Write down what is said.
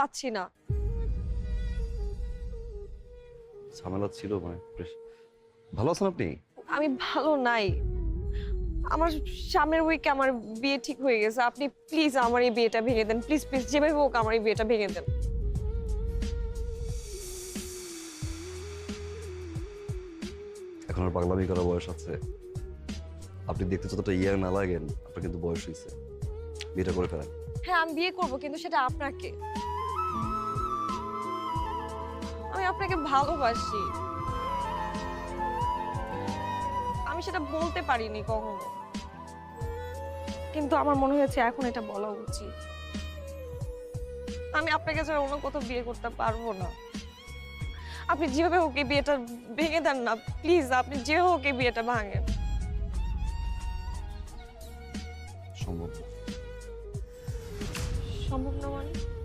পাচ্ছি না। ঝামেলা ছিল মানে ভালো আছেন আপনি? আমি ভালো নাই। আমার সামনের উইকে আমার বিয়ে ঠিক হয়ে গেছে। আপনি প্লিজ আমার এই বিয়েটা ভেঙে দেন। প্লিজ প্লিজ যেভাবে হোক আমার এই বিয়েটা ভেঙে দেন। এখন আর পাগলামি করার বয়স আছে। আপনি দেখতে যতটা ইয়ার না লাগেন আপনার কিন্তু বয়স হয়েছে বিয়েটা করে ফেলেন। হ্যাঁ আমি বিয়ে করব কিন্তু সেটা আপনাকে। আপনাকে ভালোবাসি। আমি সেটা বলতে পারিনি কখনো। কিন্তু আমার মনে হয়েছে এখন এটা বলা উচিত। আমি আপনাকে ছাড়া অন্য কোথাও বিয়ে করতে পারব না। আপনি যেভাবে হোক এই বিয়েটা ভেঙে দেন না। প্লিজ আপনি যে হোক এই বিয়েটা ভাঙেন। সম্ভব। সম্ভব না মানে?